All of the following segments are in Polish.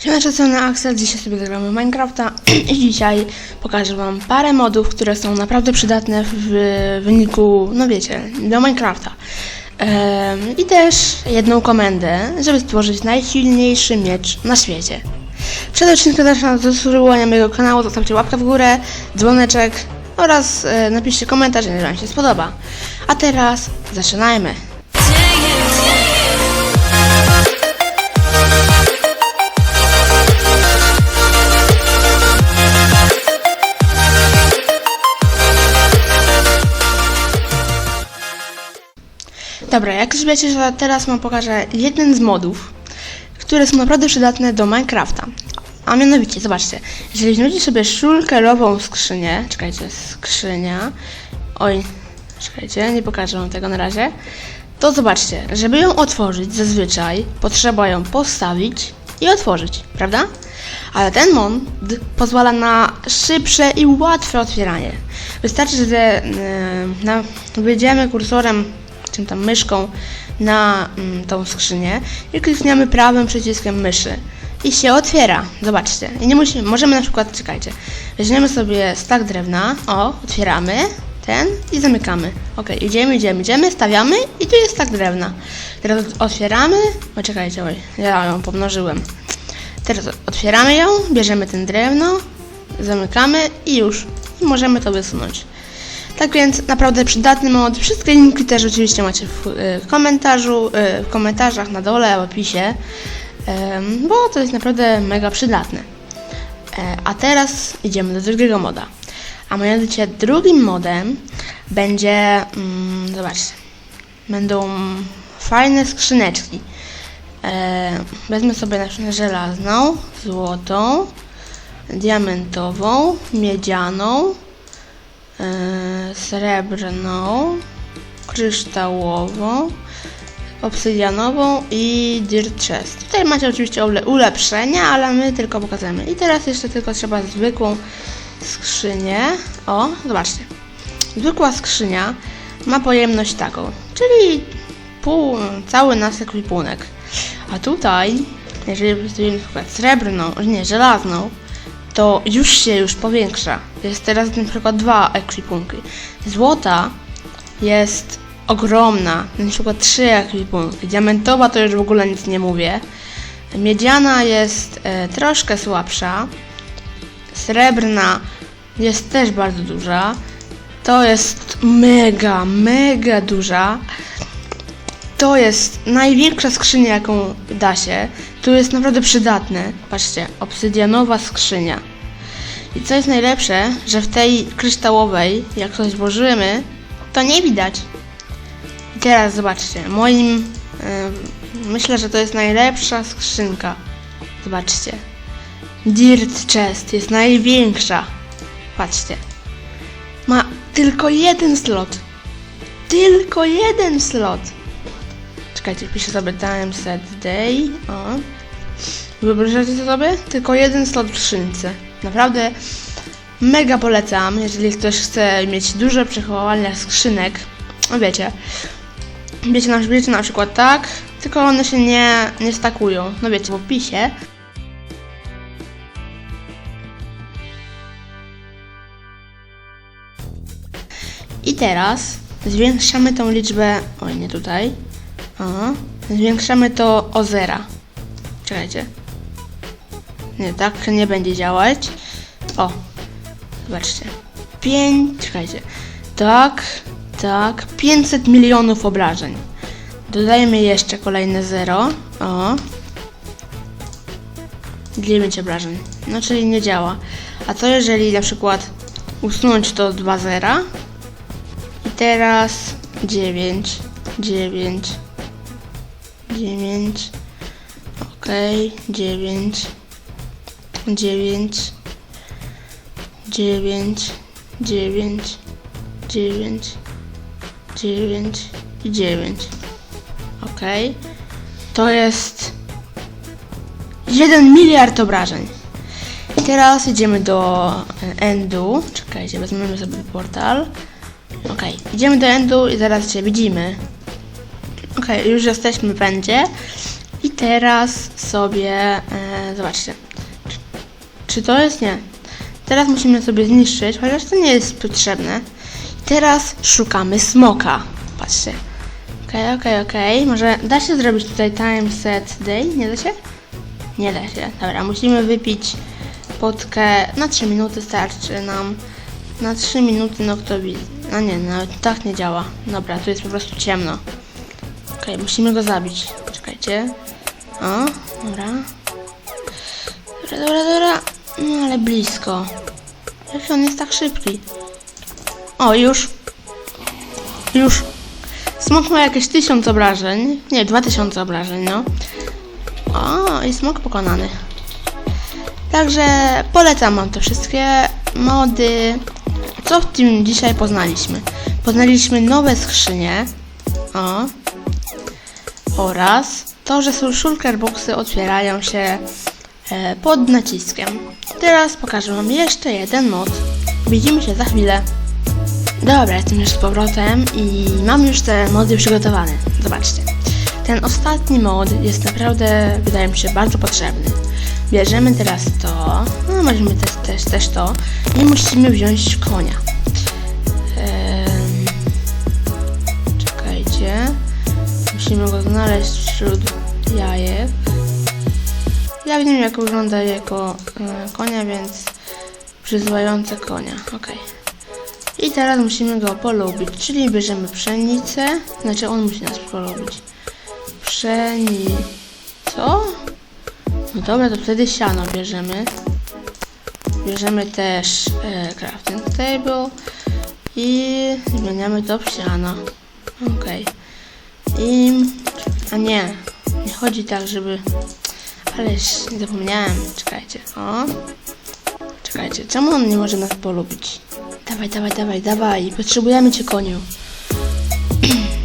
Siemeczko, co na Axel, dzisiaj sobie zagramy Minecrafta i dzisiaj pokażę wam parę modów, które są naprawdę przydatne w wyniku, no wiecie, do Minecrafta. Em, I też jedną komendę, żeby stworzyć najsilniejszy miecz na świecie. Przed odcinkiem zapraszam do subskrybowania mojego kanału, zostawcie łapkę w górę, dzwoneczek oraz e, napiszcie komentarz, jeżeli wam się spodoba. A teraz zaczynajmy. Dobra, jak już wiecie, że teraz wam pokażę jeden z modów, które są naprawdę przydatne do Minecrafta. A mianowicie, zobaczcie, jeżeli weźmiecie sobie szulkerową skrzynię, czekajcie, skrzynia, oj, czekajcie, nie pokażę wam tego na razie, to zobaczcie, żeby ją otworzyć zazwyczaj trzeba ją postawić i otworzyć, prawda? Ale ten mod pozwala na szybsze i łatwe otwieranie. Wystarczy, że yy, na, kursorem, czym tam myszką na mm, tą skrzynię i klikniemy prawym przyciskiem myszy i się otwiera. Zobaczcie. I nie musimy, możemy na przykład, czekajcie, weźmiemy sobie stak drewna, o, otwieramy ten i zamykamy. Ok, idziemy, idziemy, idziemy, stawiamy i tu jest stak drewna. Teraz otwieramy, o czekajcie, oj, ja ją pomnożyłem. Teraz otwieramy ją, bierzemy ten drewno, zamykamy i już. I możemy to wysunąć. Tak więc naprawdę przydatny mod. Wszystkie linki też oczywiście macie w y, komentarzu, y, w komentarzach na dole, w opisie, bo to jest naprawdę mega przydatne. E, A teraz idziemy do drugiego moda. A mianowicie drugim modem będzie, mm, zobaczcie, będą fajne skrzyneczki. E, wezmę sobie na przykład żelazną, złotą, diamentową, miedzianą, e, srebrną, kryształową, obsydianową i dirt chest. Tutaj macie oczywiście ule- ulepszenia, ale my tylko pokazujemy. I teraz jeszcze tylko trzeba zwykłą skrzynię. O, zobaczcie. Zwykła skrzynia ma pojemność taką, czyli pół, cały nasz ekwipunek. A tutaj, jeżeli wystawimy na przykład srebrną, nie, żelazną, to już się już powiększa. Jest teraz na przykład dwa ekwipunki. Złota jest ogromna, na przykład trzy ekwipunki. Diamentowa to już w ogóle nic nie mówię. Miedziana jest e, troszkę słabsza. Srebrna jest też bardzo duża. To jest mega, mega duża. To jest największa skrzynia, jaką da się. Tu jest naprawdę przydatne. Patrzcie, obsydianowa skrzynia. I co jest najlepsze, że w tej kryształowej, jak coś włożymy, to nie widać. I teraz zobaczcie, moim. y, myślę, że to jest najlepsza skrzynka. Zobaczcie. Dirt Chest jest największa. Patrzcie. Ma tylko jeden slot. Tylko jeden slot. Czekajcie, piszę sobie time set day. O. Wyobrażacie sobie? Tylko jeden slot w skrzynce. Naprawdę mega polecam, jeżeli ktoś chce mieć duże przechowywania skrzynek. No wiecie, wiecie na, wiecie na przykład tak, tylko one się nie, nie stakują. No wiecie, w opisie. I teraz zwiększamy tą liczbę, oj nie tutaj, o, zwiększamy to o zera. Czekajcie. Nie, tak nie będzie działać. O, zobaczcie. 5, czekajcie. Tak, tak, 500 milionów obrażeń. Dodajmy jeszcze kolejne 0. O. 9 obrażeń. No, czyli nie działa. A co jeżeli na przykład usunąć to 2 zera? I teraz 9, 9, 9, okej, 9, 9, 9, 9, 9, 9 i 9. Ok. To jest 1 miliard obrażeń. Teraz idziemy do e, endu. Czekajcie, wezmemy sobie portal. Ok, idziemy do endu i zaraz się widzimy. Ok, już jesteśmy w endzie. I teraz sobie e, zobaczcie. Czy, czy to jest? Nie. Teraz musimy sobie zniszczyć, chociaż to nie jest potrzebne. Teraz szukamy smoka. Patrzcie. Okej, okej, okej. Może da się zrobić tutaj time set day? Nie da się? Nie da się. Dobra, musimy wypić potkę. Na 3 minuty starczy nam. Na 3 minuty no kto widzi. A nie, nawet tak nie działa. Dobra, tu jest po prostu ciemno. Okej, musimy go zabić. Czekajcie. O, dobra. Dobra, dobra, dobra. No ale blisko. Jak on jest tak szybki? O, już. Już. Smok ma jakieś tysiąc obrażeń. Nie, dwa tysiące obrażeń, no. O, i smok pokonany. Także polecam wam te wszystkie mody. Co w tym dzisiaj poznaliśmy? Poznaliśmy nowe skrzynie. O. Oraz to, że shulker boxy otwierają się e, pod naciskiem. Teraz pokażę wam jeszcze jeden mod. Widzimy się za chwilę. Dobra, jestem już z powrotem i mam już te mody przygotowane. Zobaczcie. Ten ostatni mod jest naprawdę, wydaje mi się, bardzo potrzebny. Bierzemy teraz to, no możemy też, też, też to i musimy wziąć konia. Musimy go znaleźć wśród jajek. Ja wiem jak wygląda jako e, konia, więc przyzwające konia. Okej. I teraz musimy go polubić, czyli bierzemy pszenicę, znaczy on musi nas polubić. Pszeni... Co? No dobra, to wtedy siano bierzemy. Bierzemy też e, crafting table i zmieniamy to w siano. Okej. I... A nie, nie chodzi tak, żeby... Ależ nie zapomniałem. Czekajcie. O. Czekajcie, czemu on nie może nas polubić? Dawaj, dawaj, dawaj, dawaj. Potrzebujemy cię, koniu.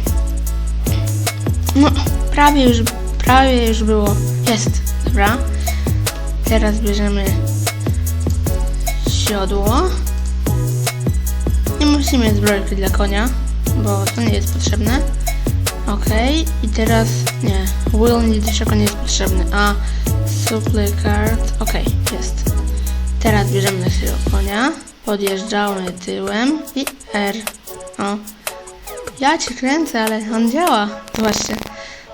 No, prawie już, prawie już było. Jest, dobra. Teraz bierzemy siodło. Nie musimy zbrojki dla konia, bo to nie jest potrzebne. Okej, i teraz nie. Will nic jeszcze nie jest potrzebny. A, supply card. Okej, jest. Teraz bierzemy naszego konia, podjeżdżamy tyłem i R. O. Ja cię kręcę, ale on działa. Zobaczcie.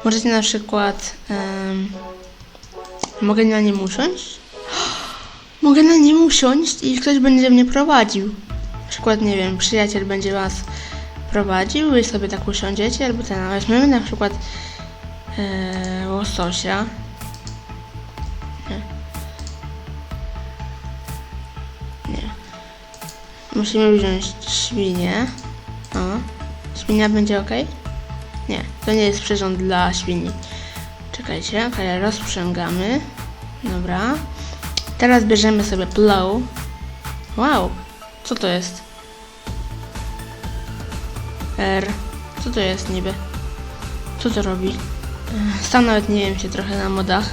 Możecie na przykład... em, mogę na nim usiąść? Mogę na nim usiąść i ktoś będzie mnie prowadził. Na przykład, nie wiem, przyjaciel będzie was prowadził, wy sobie tak usiądziecie, albo ten, weźmiemy na przykład e, łososia. Musimy wziąć świnię. O. Świnia będzie ok? Nie, to nie jest przyrząd dla świni. Czekajcie, ok, rozprzęgamy. Dobra. Teraz bierzemy sobie plow. Wow, co to jest? R. Co to jest niby? Co to robi? Sam nawet nie wiem się trochę na modach.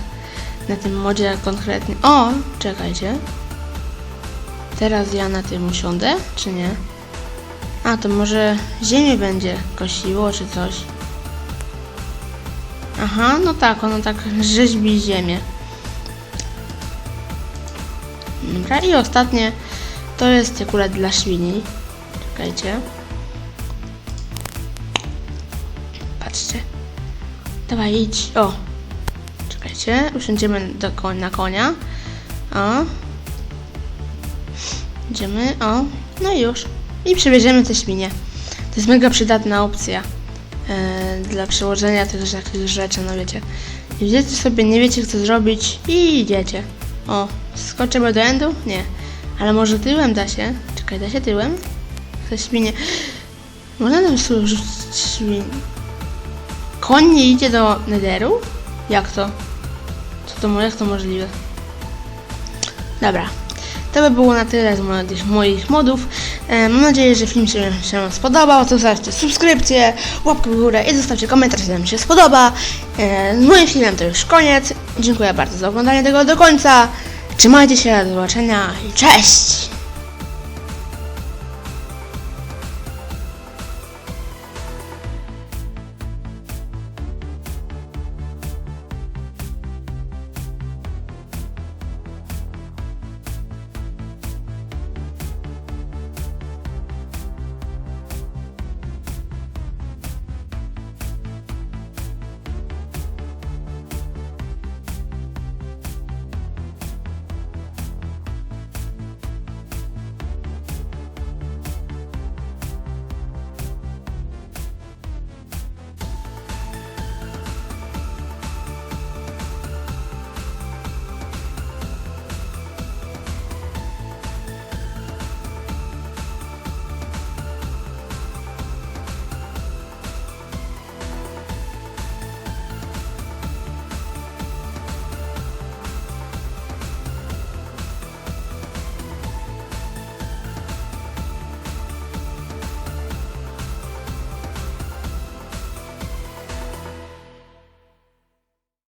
Na tym modzie konkretnie. O, czekajcie. Teraz ja na tym usiądę, czy nie? A, to może ziemię będzie kosiło, czy coś. Aha, no tak, ono tak rzeźbi ziemię. Dobra, i ostatnie to jest akurat dla świni. Czekajcie. Patrzcie. Dawaj, idź. O. Czekajcie, usiądziemy do koń, na konia. O. Idziemy, o, no i już. I przebierzemy te świnie. To jest mega przydatna opcja e, dla przełożenia tych rzeczy, no wiecie. Idziecie sobie, nie wiecie co zrobić i idziecie. O, skoczymy do endu? Nie. Ale może tyłem da się? Czekaj, da się tyłem? Te świnie... Można tam służyć świn... Koń nie idzie do nederu? Jak to? Co to, jak to możliwe? Dobra, to by było na tyle z moich, moich modów. E, mam nadzieję, że film się, się spodobał. To zostawcie subskrypcję, łapkę w górę i zostawcie komentarz, jeśli wam się spodoba. E, z moim filmem to już koniec. Dziękuję bardzo za oglądanie tego do końca. Trzymajcie się, do zobaczenia i cześć!